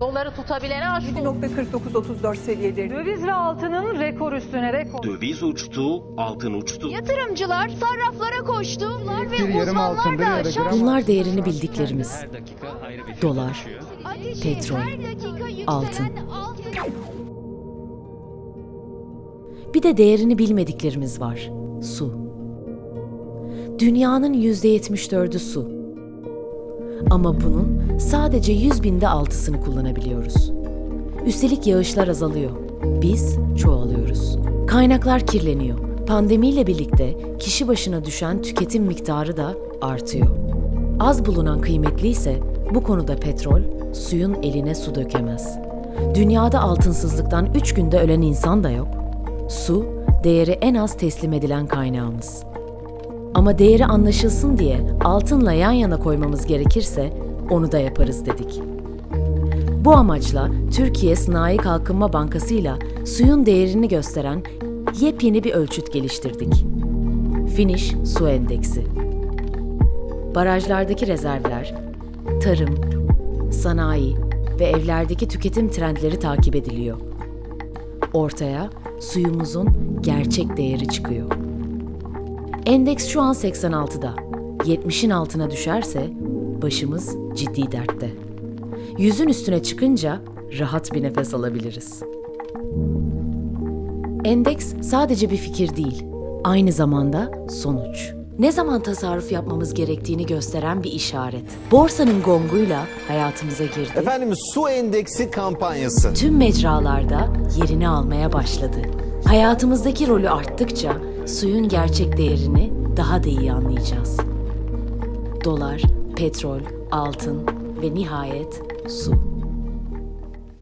Doları tutabilene aşk olsun. 7.4934 seviyeleri. Döviz ve altının rekor üstüne rekor. Döviz uçtu, altın uçtu. Yatırımcılar sarraflara koştu Bir ve yarım altın, uzmanlar bir da yarı gram Bunlar değerini bildiklerimiz. Dolar, ateşi petrol, her dakika yükselen altın. altın. Bir de değerini bilmediklerimiz var. Su. Dünyanın %74'ü su. Ama bunun sadece 100 binde altısını kullanabiliyoruz. Üstelik yağışlar azalıyor. Biz çoğalıyoruz. Kaynaklar kirleniyor. Pandemiyle birlikte kişi başına düşen tüketim miktarı da artıyor. Az bulunan kıymetli ise bu konuda petrol, suyun eline su dökemez. Dünyada altınsızlıktan 3 günde ölen insan da yok. Su, değeri en az teslim edilen kaynağımız. Ama değeri anlaşılsın diye altınla yan yana koymamız gerekirse onu da yaparız dedik. Bu amaçla Türkiye Sanayi Kalkınma Bankası ile suyun değerini gösteren yepyeni bir ölçüt geliştirdik. Finish Su Endeksi. Barajlardaki rezervler, tarım, sanayi ve evlerdeki tüketim trendleri takip ediliyor. Ortaya suyumuzun gerçek değeri çıkıyor. Endeks şu an 86'da. 70'in altına düşerse başımız ciddi dertte. Yüzün üstüne çıkınca rahat bir nefes alabiliriz. Endeks sadece bir fikir değil, aynı zamanda sonuç. Ne zaman tasarruf yapmamız gerektiğini gösteren bir işaret. Borsanın gonguyla hayatımıza girdi. Efendim su endeksi kampanyası. Tüm mecralarda yerini almaya başladı. Hayatımızdaki rolü arttıkça suyun gerçek değerini daha da iyi anlayacağız. Dolar, petrol, altın ve nihayet su.